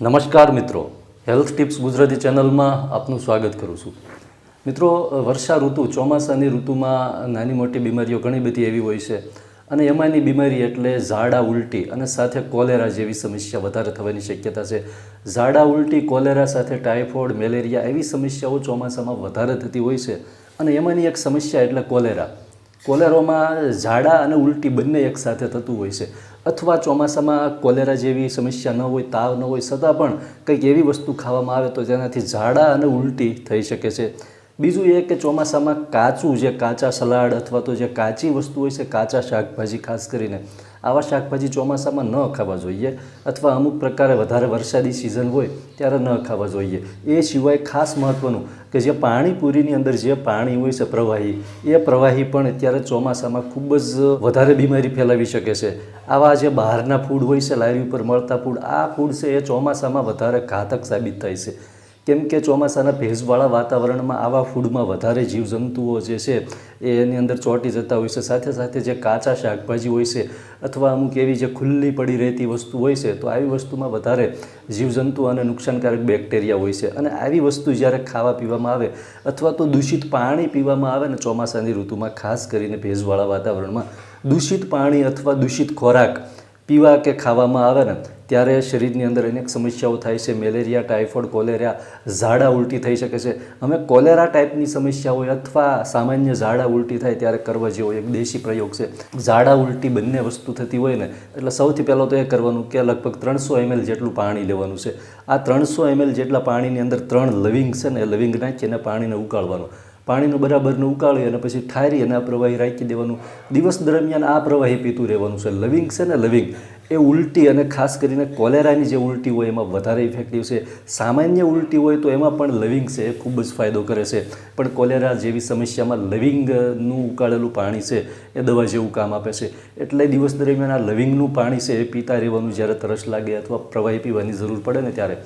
નમસ્કાર મિત્રો. Health tips Gujarati ચેનલમાં આપનું સ્વાગત કરું છું. મિત્રો વર્ષા ઋતુ, ચોમાસાની ઋતુમાં નાની મોટી બીમારીઓ ઘણી બધી એવી હોય છે અને એમાંની બીમારી એટલે ઝાડા, ઉલટી અને સાથે કોલેરા જેવી સમસ્યા વધારે થવાની શક્યતા છે. ઝાડા, ઉલટી, કોલેરા સાથે ટાઇફોઇડ, મેલેરિયા એવી સમસ્યાઓ ચોમાસામાં વધારે થતી હોય છે અને એમાંની એક સમસ્યા એટલે કોલેરા. કોલેરોમાં ઝાડા અને ઉલટી બંને એકસાથે થતું હોય છે. અથવા ચોમાસામાં કોલેરા જેવી સમસ્યા ન હોય, તાવ ન હોય છતાં પણ કંઈક એવી વસ્તુ ખાવામાં આવે તો જેનાથી ઝાડા અને ઉલટી થઈ શકે છે. બીજું એ કે ચોમાસામાં કાચું જે કાચા સલાડ અથવા તો જે કાચી વસ્તુ હોય છે, કાચા શાકભાજી ખાસ કરીને આવા શાકભાજી ચોમાસામાં ન ખાવા જોઈએ અથવા અમુક પ્રકારે વધારે વરસાદી સિઝન હોય ત્યારે ન ખાવા જોઈએ. એ સિવાય ખાસ મહત્ત્વનું કે જે પાણીપુરીની અંદર જે પાણી હોય છે પ્રવાહી, એ પ્રવાહી પણ અત્યારે ચોમાસામાં ખૂબ જ વધારે બીમારી ફેલાવી શકે છે. આવા જે બહારના ફૂડ હોય છે, લારી ઉપર મળતા ફૂડ આ ફૂડ છે એ ચોમાસામાં વધારે ઘાતક સાબિત થાય છે. કેમ કે ચોમાસાના ભેજવાળા વાતાવરણમાં આવા ફૂડમાં વધારે જીવજંતુઓ જે છે એની અંદર ચોંટી જતા હોય છે. સાથે સાથે જે કાચા શાકભાજી હોય છે અથવા અમુક એવી જે ખુલ્લી પડી રહેતી વસ્તુ હોય છે, તો આવી વસ્તુમાં વધારે જીવજંતુ અને નુકસાનકારક બેક્ટેરિયા હોય છે. અને આવી વસ્તુ જ્યારે ખાવા પીવામાં આવે અથવા તો દૂષિત પાણી પીવામાં આવે ને ચોમાસાની ઋતુમાં, ખાસ કરીને ભેજવાળા વાતાવરણમાં, દૂષિત પાણી અથવા દૂષિત ખોરાક પીવા કે ખાવામાં આવે ને ત્યારે શરીરની અંદર અનેક સમસ્યાઓ થાય છે. મેલેરિયા, ટાઇફોઇડ, કોલેરા, ઝાડા ઉલટી થઈ શકે છે. અમે કોલેરા ટાઈપની સમસ્યા હોય અથવા સામાન્ય ઝાડા ઉલટી થાય ત્યારે કરવા જેવો એક દેશી પ્રયોગ છે. ઝાડા ઉલટી બંને વસ્તુ થતી હોય ને, એટલે સૌથી પહેલાં તો એ કરવાનું કે લગભગ ત્રણસો એમએલ જેટલું પાણી લેવાનું છે. આ ત્રણસો એમએલ જેટલા પાણીની અંદર ત્રણ લવિંગ છે ને, એ લવિંગ નાખીને પાણીને ઉકાળવાનું. પાણીનું બરાબરનું ઉકાળી અને પછી ઠારી અને આ પ્રવાહી રાખી દેવાનું. દિવસ દરમિયાન આ પ્રવાહી પીતું રહેવાનું છે. લવિંગ છે ને લવિંગ એ ઉલટી અને ખાસ કરીને કોલેરાની જે ઉલટી હોય એમાં વધારે ઇફેક્ટિવ છે. સામાન્ય ઉલટી હોય તો એમાં પણ લવિંગ છે, એ ખૂબ જ ફાયદો કરે છે. પણ કોલેરા જેવી સમસ્યામાં લવિંગનું ઉકાળેલું પાણી છે, એ દવા જેવું કામ આપે છે. એટલે દિવસ દરમિયાન આ લવિંગનું પાણી છે, એ પીતા રહેવાનું જ્યારે તરસ લાગે અથવા પ્રવાહી પીવાની જરૂર પડે ને ત્યારે.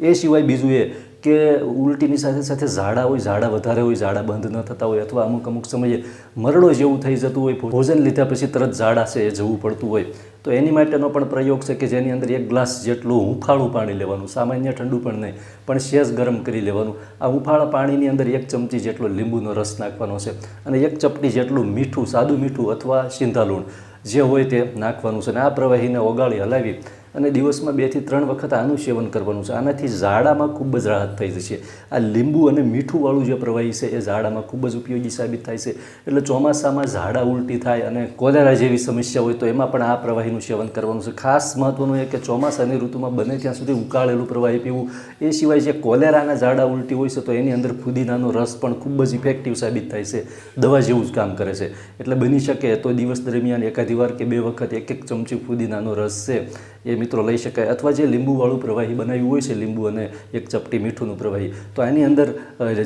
એ સિવાય બીજું એ કે ઉલટીની સાથે સાથે ઝાડા હોય, ઝાડા વધારે હોય, ઝાડા બંધ ન થતા હોય અથવા અમુક અમુક સમયે મરડો જેવું થઈ જતું હોય, ભોજન લીધા પછી તરત ઝાડા છે એ જવું પડતું હોય. તો એની માટેનો પણ પ્રયોગ છે કે જેની અંદર એક ગ્લાસ જેટલું હુંફાળું પાણી લેવાનું, સામાન્ય ઠંડુ પણ નહીં, પણ શેષ ગરમ કરી લેવાનું. આ હુંફાળા પાણીની અંદર એક ચમચી જેટલો લીંબુનો રસ નાખવાનો છે અને એક ચપટી જેટલું મીઠું, સાદું મીઠું અથવા સિંધા લૂણ જે હોય તે નાખવાનું છે અને આ પ્રવાહીને ઓગાળી હલાવી અને દિવસમાં બેથી ત્રણ વખત આનું સેવન કરવાનું છે. આનાથી ઝાડામાં ખૂબ જ રાહત થઈ જશે. આ લીંબુ અને મીઠુંવાળું જે પ્રવાહી છે, એ ઝાડામાં ખૂબ જ ઉપયોગી સાબિત થાય છે. એટલે ચોમાસામાં ઝાડા ઉલટી થાય અને કોલેરા જેવી સમસ્યા હોય તો એમાં પણ આ પ્રવાહીનું સેવન કરવાનું છે. ખાસ મહત્ત્વનું એ કે ચોમાસાની ઋતુમાં બને ત્યાં સુધી ઉકાળેલું પ્રવાહી પીવું. એ સિવાય જે કોલેરાના ઝાડા ઉલટી હોય છે, તો એની અંદર ફુદીનાનો રસ પણ ખૂબ જ ઇફેક્ટિવ સાબિત થાય છે. દવા જેવું જ કામ કરે છે. એટલે બની શકે તો દિવસ દરમિયાન એકાધી વાર કે બે વખત એક એક ચમચી ફુદીનાનો રસ છે. એ મિત્રો લઈ શકાય અથવા જે લીંબુવાળું પ્રવાહી બનાવ્યું હોય છે, લીંબુ અને એક ચપટી મીઠુંનું પ્રવાહી, તો આની અંદર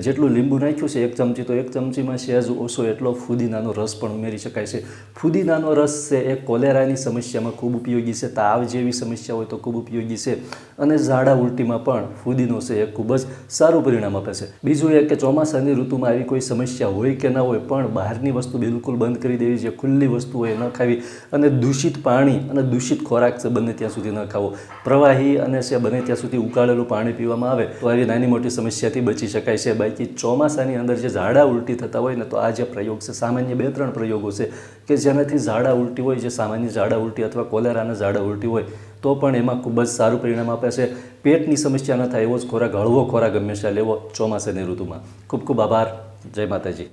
જેટલું લીંબુ નાખ્યું છે, એક ચમચી, તો એક ચમચીમાં સહેજ ઓછો, એટલો ફુદીનાનો રસ પણ ઉમેરી શકાય છે. ફુદીનાનો રસ છે એ કોલેરાની સમસ્યામાં ખૂબ ઉપયોગી છે, તાવ જેવી સમસ્યા હોય તો ખૂબ ઉપયોગી છે અને ઝાડા ઉલટીમાં પણ ફુદીનો છે એ ખૂબ જ સારું પરિણામ આપે છે. બીજું એ કે ચોમાસાની ઋતુમાં આવી કોઈ સમસ્યા હોય કે ના હોય પણ બહારની વસ્તુ બિલકુલ બંધ કરી દેવી, જે ખુલ્લી વસ્તુ હોય ન ખાવી અને દૂષિત પાણી અને દૂષિત ખોરાક છે બંને ત્યાં સુધી ન ખાવો. પ્રવાહી અને છે બને ત્યાં સુધી ઉકાળેલું પાણી પીવામાં આવે તો આવી નાની મોટી સમસ્યાથી બચી શકાય છે. બાકી ચોમાસાની અંદર જે ઝાડા ઉલટી થતા હોય ને, તો આ જે પ્રયોગ છે, સામાન્ય બે ત્રણ પ્રયોગો છે કે જેનાથી ઝાડા ઉલટી હોય, જે સામાન્ય ઝાડા ઉલટી અથવા કોલેરાના ઝાડા ઉલટી હોય, તો પણ એમાં ખૂબ જ સારું પરિણામ આપે છે. પેટની સમસ્યા ન થાય એવો જ ખોરાક, હળવો ખોરાક હંમેશા લેવો ચોમાસાની ઋતુમાં. ખૂબ ખૂબ આભાર. જય માતાજી.